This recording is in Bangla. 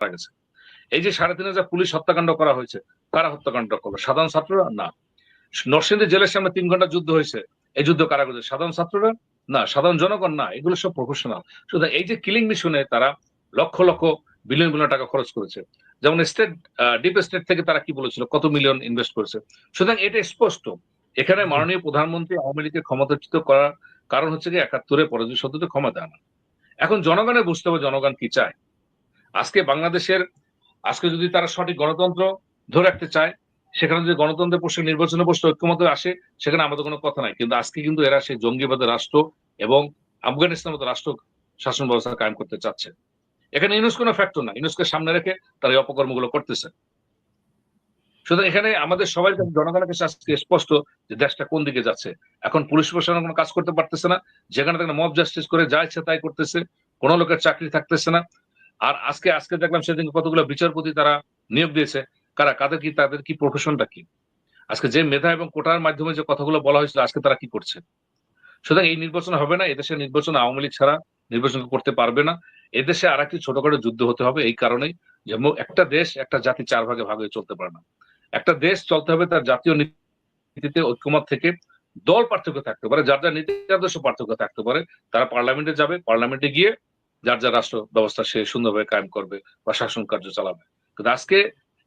মারা গেছে এই যে সাড়ে তিন হাজার পুলিশ হত্যাকাণ্ড করা হয়েছে, কারা হত্যাকাণ্ড করল? সাধারণ ছাত্ররা? না। নরসিংদী জেলের সামনে তিন ঘণ্টা যুদ্ধ হয়েছে, এই যুদ্ধ কারা করছে? সাধারণ ছাত্ররা? না। সাধারণ জনগণ? না। এগুলো সব প্রফেশনাল শুধু এই যে কিলিং মিশনে তারা লক্ষ লক্ষ বিলিয়ন বিলিয়ন টাকা খরচ করেছে। যেমন স্টেট ডিপ স্টেট থেকে তারা কি বলেছিল? কত মিলিয়ন ইনভেস্ট করেছে? সুতরাং এটা স্পষ্ট। এখানে মাননীয় প্রধানমন্ত্রী আওয়ামী লীগকে ক্ষমতাচ্যুত করার কারণ হচ্ছে কি একাত্তরে পরাজয় সত্যতে ক্ষমতা আনা এখন জনগণের বুঝতে হবে জনগণ কি চায়। আজকে বাংলাদেশের, আজকে যদি তারা সঠিক গণতন্ত্র ধরে রাখতে চায়, সেখানে যদি গণতন্ত্রের প্রশ্নে নির্বাচনের প্রশ্নে ঐক্যমত আসে, সেখানে আমাদের কোনো কথা নাই। কিন্তু আজকে কিন্তু এরা সেই জঙ্গিবাদের রাষ্ট্র এবং আফগানিস্তানের মতো রাষ্ট্র শাসন ব্যবস্থা কায়েম করতে চাচ্ছে। এখানে ইউনুস কোনো ফ্যাক্টর না ইউনুসকে সামনে রেখে তারা এই অপকর্মগুলো করতেছে। সুতরাং এখানে আমাদের সবাই জনগণের কাছে আজকে স্পষ্ট যে দেশটা কোন দিকে যাচ্ছে। এখন পুলিশ প্রশাসন কোনো কাজ করতে পারতেছে না। যেখানে তারা মব জাস্টিস করে যা ইচ্ছা তাই করতেছে। কোনো লোকের চাকরি থাকতেছে না। আর আজকে আজকে দেখলাম সেদিন কতগুলো বিচারপতি তারা নিয়োগ দিয়েছে। কারা, কাদের কি, তাদের কি প্রফেশনটা কি? আজকে যে মেধা এবং কোটার মাধ্যমে যে কথাগুলো বলা হয়েছিল, আজকে তারা কি করছে? সুতরাং এই নির্বাচন হবে না, এদেশের নির্বাচন আওয়ামী লীগ ছাড়া নির্বাচন করতে পারবে না। এদেশে আর একটি ছোটখাটো যুদ্ধ হতে হবে এই কারণেই যে একটা দেশ, একটা জাতি চার ভাগে ভাগ হয়ে চলতে পারে না। একটা দেশ চলতে হবে তার জাতীয় নীতিতে, ঐক্যমত থেকে দল পার্থক্য থাকতে পারে, যার যার নীতি আদর্শ পার্থক্য থাকতে পারে, তারা পার্লামেন্টে যাবে, পার্লামেন্টে গিয়ে যার যার রাষ্ট্র ব্যবস্থা সে সুন্দরভাবে কায়েম করবে বা শাসন কার্য চালাবে। কিন্তু আজকে